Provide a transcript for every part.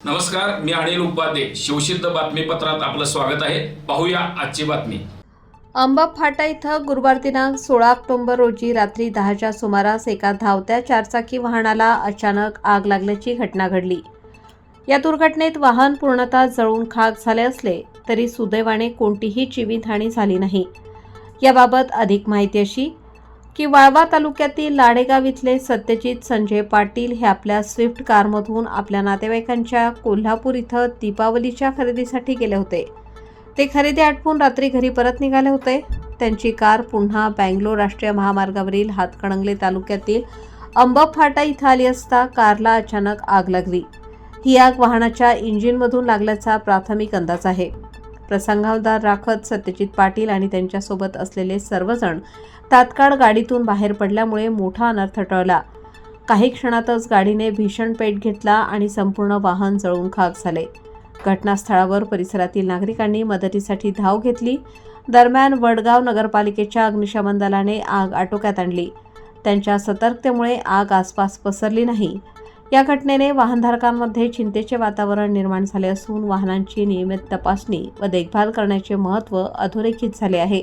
नमस्कार मी अनिल उपाध्ये. शिवसिद्ध बातमीपत्रात आपलं स्वागत आहे. पाहूया आजची बातमी. अंबप फाटा इथं गुरुवार दिनांक सोळा ऑक्टोबर रोजी रात्री दहाच्या सुमारास एका धावत्या चारचाकी वाहनाला अचानक आग लागल्याची घटना घडली. या दुर्घटनेत वाहन पूर्णतः जळून खाक झाले असले तरी सुदैवाने कोणतीही जीवितहानी झाली नाही. याबाबत अधिक माहिती अशी की वाळवा तालुक्यातील लाडेगाव इथले सत्यजित संजय पाटील हे आपल्या स्विफ्ट कारमधून आपल्या नातेवाईकांच्या कोल्हापूर इथं दीपावलीच्या खरेदीसाठी गेले होते. ते खरेदी आटपून रात्री घरी परत निघाले होते. त्यांची कार पुन्हा बँगलोर राष्ट्रीय महामार्गावरील हातकणंगले तालुक्यातील अंबप फाटा इथं आली असता कारला अचानक आग लागली. ही आग वाहनाच्या इंजिनमधून लागल्याचा प्राथमिक अंदाज आहे. प्रसंगावधार राखत सत्यजित पाटील आणि त्यांच्यासोबत असलेले सर्वजण तात्काळ गाडीतून बाहेर पडल्यामुळे मोठा अनर्थ टळला. काही क्षणातच गाडीने भीषण पेट घेतला आणि संपूर्ण वाहन जळून खाक झाले. घटनास्थळावर परिसरातील नागरिकांनी मदतीसाठी धाव घेतली. दरम्यान वडगाव नगरपालिकेच्या अग्निशमन दलाने आग आटोक्यात आणली. त्यांच्या सतर्कतेमुळे आग आसपास पसरली नाही. या घटनेने वाहनधारकांमध्ये चिंतेचे वातावरण निर्माण झाले असून वाहनांची नियमित तपासणी व देखभाल करण्याचे महत्त्व अधोरेखित झाले आहे.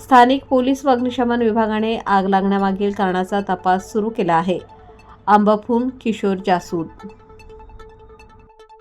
स्थानिक पोलीस व अग्निशमन विभागाने आग लागण्यामागील कारणाचा तपास सुरू केला आहे. आंबाफून किशोर जासूद